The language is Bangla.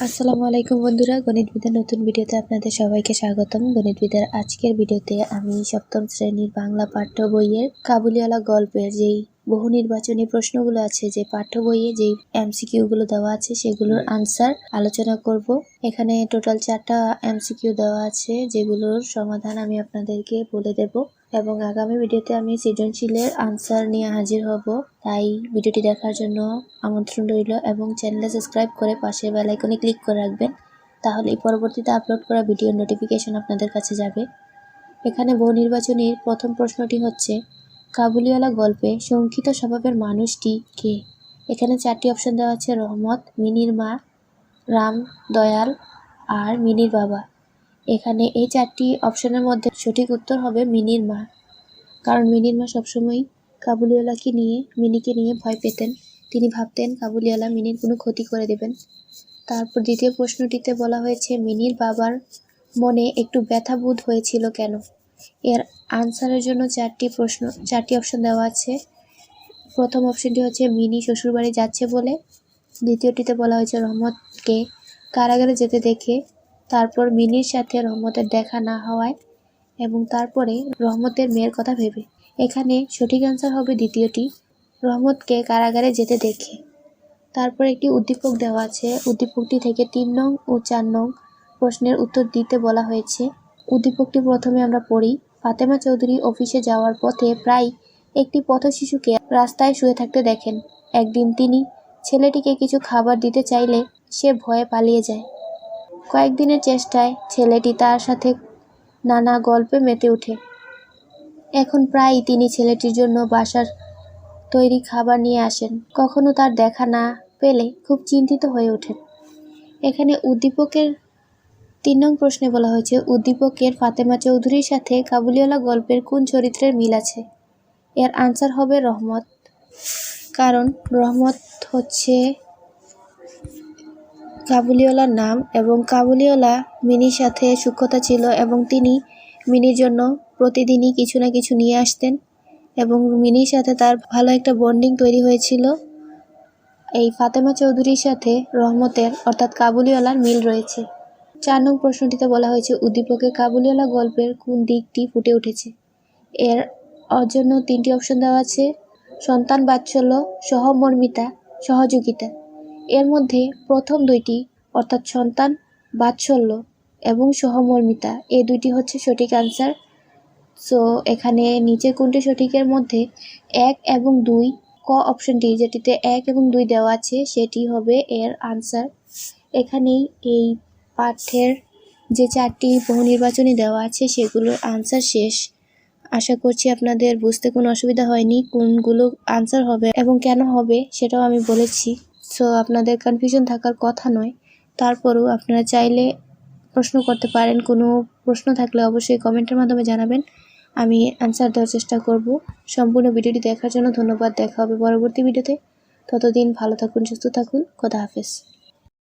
আসসালামু আলাইকুম বন্ধুরা গণিতবিদের নতুন ভিডিওতে আপনাদের সবাইকে স্বাগতম। গণিতবিদের আজকের ভিডিওতে আমি সপ্তম শ্রেণির বাংলা পাঠ্য বইয়ের কাবুলিওয়ালা গল্পের যেই বহু নির্বাচনী প্রশ্নগুলো আছে যে পাঠ্য বইয়ে যেই এমসিকিউগুলো দেওয়া আছে সেগুলোর আনসার আলোচনা করব। এখানে টোটাল চারটা এমসিকিউ দেওয়া আছে যেগুলোর সমাধান আমি আপনাদেরকে বলে দেব এবং আগামী ভিডিওতে আমি সৃজনশীলের আনসার নিয়ে হাজির হব। তাই ভিডিওটি দেখার জন্য আমন্ত্রণ রইল এবং চ্যানেলে সাবস্ক্রাইব করে পাশে বেল আইকনে ক্লিক করে রাখবেন। তাহলে পরবর্তীতে আপলোড করা ভিডিওর নোটিফিকেশন আপনাদের কাছে যাবে। এখানে বহু নির্বাচনীর প্রথম প্রশ্নটি হচ্ছে কাবুলিওয়ালা গল্পে শঙ্কিত স্বভাবের মানুষটি কে? এখানে চারটি অপশন দেওয়া আছে, রহমত, মিনির মা, রাম, দয়াল আর মিনির বাবা। এখানে এই চারটি অপশনের মধ্যে সঠিক উত্তর হবে মিনির মা। কারণ মিনির মা সবসময় কাবুলিওয়ালাকে নিয়ে, মিনিকে নিয়ে ভয় পেতেন। তিনি ভাবতেন কাবুলিওয়ালা মিনির কোনো ক্ষতি করে দেবেন। তারপর দ্বিতীয় প্রশ্নটিতে বলা হয়েছে, মিনির বাবার মনে একটু ব্যথা বোধ হয়েছিল কেন? এর আনসারের জন্য চারটি প্রশ্ন, চারটি অপশন দেওয়া আছে। প্রথম অপশনটি হচ্ছে, মিনি শ্বশুরবাড়ি যাচ্ছে বলে। দ্বিতীয়টিতে বলা হয়েছে, রহমতকে কারাগারে যেতে দেখে। তারপর মিনির সাথে রহমতের দেখা না হওয়ায় এবং তারপরে রহমতের মেয়ের কথা ভেবে। এখানে সঠিক অ্যান্সার হবে দ্বিতীয়টি, রহমতকে কারাগারে যেতে দেখে। তারপর একটি উদ্দীপক দেওয়া আছে। উদ্দীপকটি থেকে তিন নং ও চার নং প্রশ্নের উত্তর দিতে বলা হয়েছে। উদ্দীপকটি প্রথমে আমরা পড়ি। ফাতেমা চৌধুরী অফিসে যাওয়ার পথে প্রায় একটি পথ শিশুকে রাস্তায় শুয়ে থাকতে দেখেন। একদিন তিনি ছেলেটিকে কিছু খাবার দিতে চাইলে সে ভয়ে পালিয়ে যায়। কয়েকদিনের চেষ্টায় ছেলেটি তার সাথে নানা গল্পে মেতে ওঠে। এখন প্রায় তিনি ছেলেটির জন্য বাসার তৈরি খাবার নিয়ে আসেন। কখনো তার দেখা না পেলে খুব চিন্তিত হয়ে ওঠেন। এখানে উদ্দীপকের তিন নং প্রশ্নে বলা হয়েছে, উদ্দীপকের ফাতেমা চৌধুরীর সাথে কাবুলিওয়ালা গল্পের কোন চরিত্রের মিল আছে? এর আনসার হবে রহমত। কারণ রহমত হচ্ছে কাবুলিওয়ালার নাম এবং কাবুলিওয়ালা মিনির সাথে সূক্ষ্মতা ছিল এবং তিনি মিনির জন্য প্রতিদিনই কিছু না কিছু নিয়ে আসতেন এবং মিনির সাথে তার ভালো একটা বন্ডিং তৈরি হয়েছিল। এই ফাতেমা চৌধুরীর সাথে রহমতের, অর্থাৎ কাবুলিওয়ালার মিল রয়েছে। চার নং প্রশ্নটিতে বলা হয়েছে, উদ্দীপকে কাবুলিওয়ালা গল্পের কোন দিকটি ফুটে উঠেছে? এর জন্য তিনটি অপশন দেওয়া আছে, সন্তান বাৎসল্য, সহমর্মিতা, সহযোগিতা। এর মধ্যে প্রথম দুইটি, অর্থাৎ সন্তান বাৎসল্য এবং সহমর্মিতা এই দুইটি হচ্ছে সঠিক আনসার সো এখানে নিচে কোনটি সঠিকের মধ্যে এক এবং দুই, ক অপশনটি যেটিতে এক এবং দুই দেওয়া আছে, সেটি হবে এর আনসার এখানেই এই পাঠ্যের যে চারটি বহু নির্বাচনী দেওয়া আছে, সেগুলোর আনসার শেষ। আশা করছি আপনাদের বুঝতে কোনো অসুবিধা হয়নি, কোনগুলো আনসার হবে এবং কেন হবে সেটাও আমি বলেছি। সো আপনাদের কনফিউশন থাকার কথা নয়। তারপরেও আপনারা চাইলে প্রশ্ন করতে পারেন, কোনো প্রশ্ন থাকলে অবশ্যই কমেন্টের মাধ্যমে জানাবেন। আমি অ্যান্সার দেওয়ার চেষ্টা করব। সম্পূর্ণ ভিডিওটি দেখার জন্য ধন্যবাদ। দেখা হবে পরবর্তী ভিডিওতে। ততদিন ভালো থাকুন, সুস্থ থাকুন। খোদা হাফেজ।